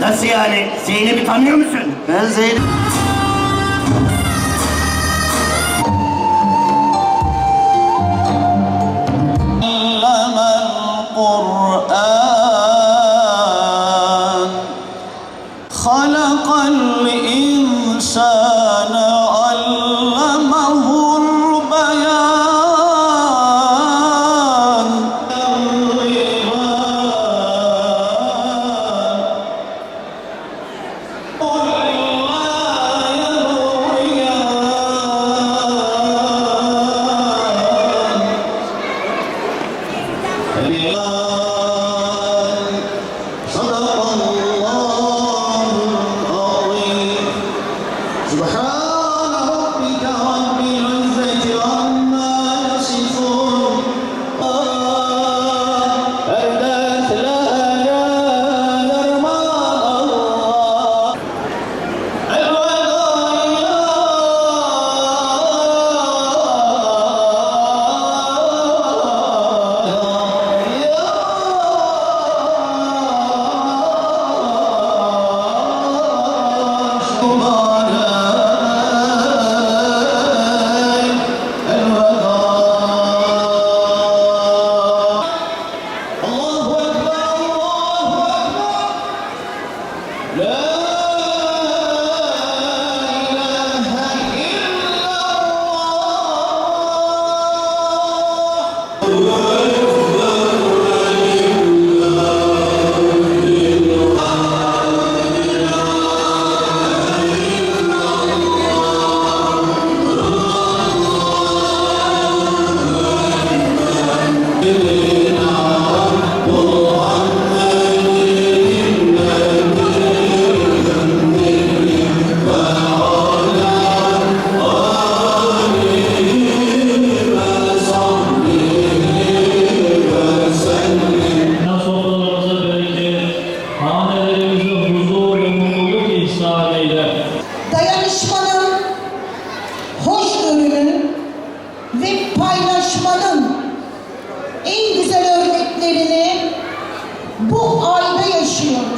Nasıl yani? Zeynep'i tanıyor musun? Ben Zeynep. سبحان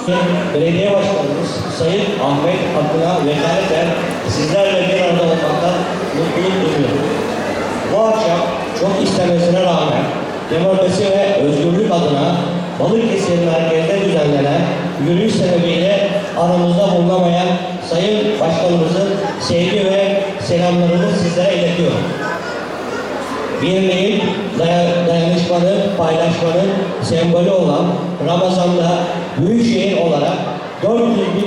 Belediye Başkanımız Sayın Ahmet Akın'a vekaleten sizlerle bir arada olmaktan mutluluk duyuyorum. Bu akşam çok istemesine rağmen demokrasi ve özgürlük adına Balıkesir merkezde düzenlenen yürüyüş sebebiyle aramızda bulunamayan Sayın Başkanımızın sevgi ve selamlarını sizlere iletiyorum. Birliğin, daya- dayanışmanın, paylaşmanın sembolü olan Ramazan'da Büyükşehir olarak 400 bin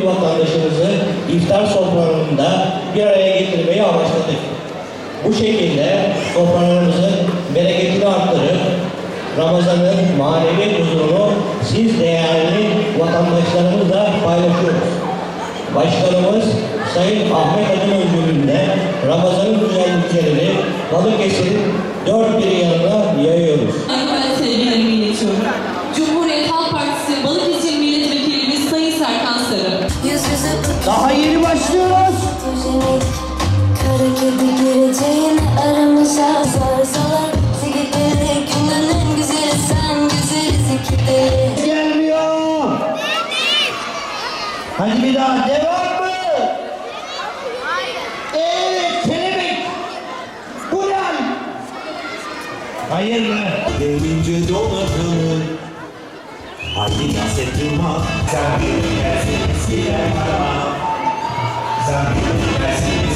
vatandaşımızı iftar sofralarında bir araya getirmeyi amaçladık. Bu şekilde sofralarımızın bereketini arttırıp Ramazan'ın manevi huzurunu siz değerli vatandaşlarımızla paylaşıyoruz. Başkanımız Sayın Ahmet Adın öncülüğünde Ramazan'ın güzelliklerini Balıkesir'in dört bir bir daha devam mı? Evet kelebek. Uyan. Hayır mı? Gelince donatılır Haydi dans et durma Sen bilirsin eskiler karama Sen bilirsin